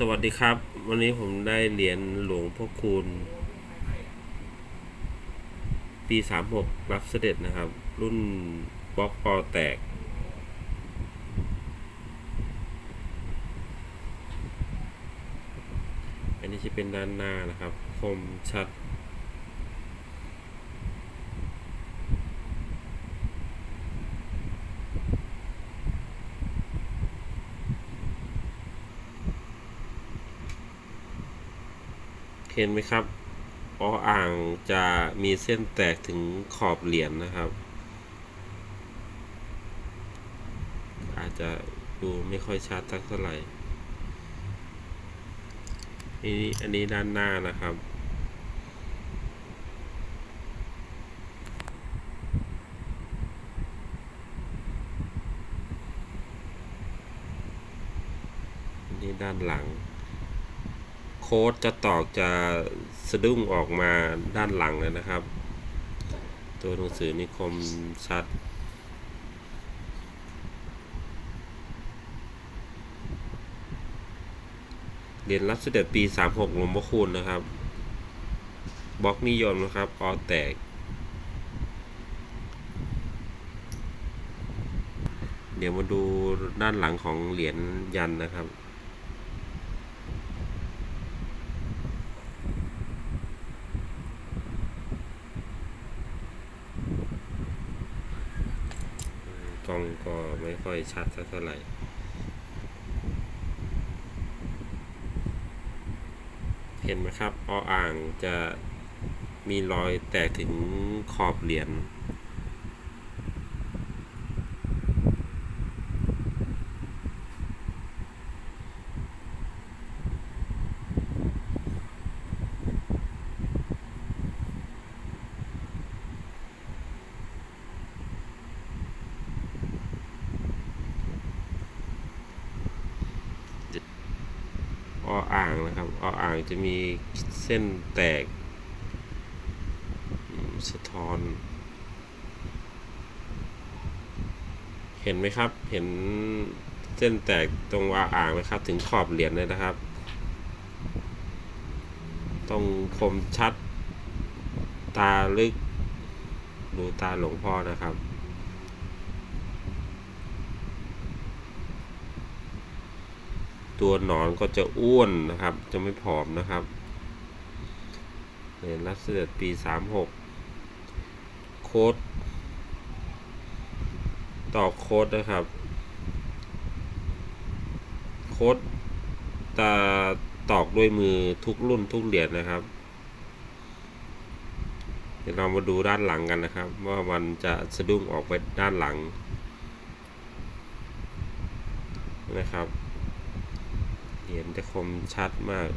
สวัสดีครับ วันนี้ผมได้เหรียญหลวงพ่อคูณ ปีสามหกรับเสด็จนะครับ รุ่นบล็อกปอแตก อันนี้จะเป็นด้านหน้านะครับ คมชัด เห็นไหมครับออ่างจะมีเส้นแตกถึงขอบเหรียญนะครับ อาจจะดูไม่ค่อยชัดสักเท่าไหร่อันนี้อันนี้ด้านหน้านะครับ อันนี้ด้านหลัง โค้ดจะตอกจะสะดุ้งออกมาด้านหลังเลยนะครับ ตัวหนังสือนิคมชัด เรียนรับเสด็จปี 36หลวงพ่อคูณนะครับบล็อกนิยมนะครับออแตก เดี๋ยวมาดูด้านหลังของเหรียญยันนะครับ ก ล้องก็ไม่ค่อยชัดสักเท่าไหร่เห็นไหมครับออ่างจะมีรอยแตกถึงขอบเหรียญ ออ่างนะครับออ่างจะมีเส้นแตก สะท้อน เห็นไหมครับ เห็นเส้นแตกตรงออ่างไหมครับ ถึงขอบเหรียญเลยนะครับ ต้องคมชัด ตาลึก ดูตาหลวงพ่อนะครับ ตัวหนอนก็จะอ้วนนะครับ จะไม่ผอมนะครับเหรียญรับเสด็จปี 36 โค้ดต่อโค้ดนะครับ โค้ดตาตอกด้วยมือทุกรุ่นทุกเหรียญนะครับ เดี๋ยวเรามาดูด้านหลังกันนะครับ ว่ามันจะสะดุ้งออกไปด้านหลังนะครับ เหรียญจะคมชัดมาก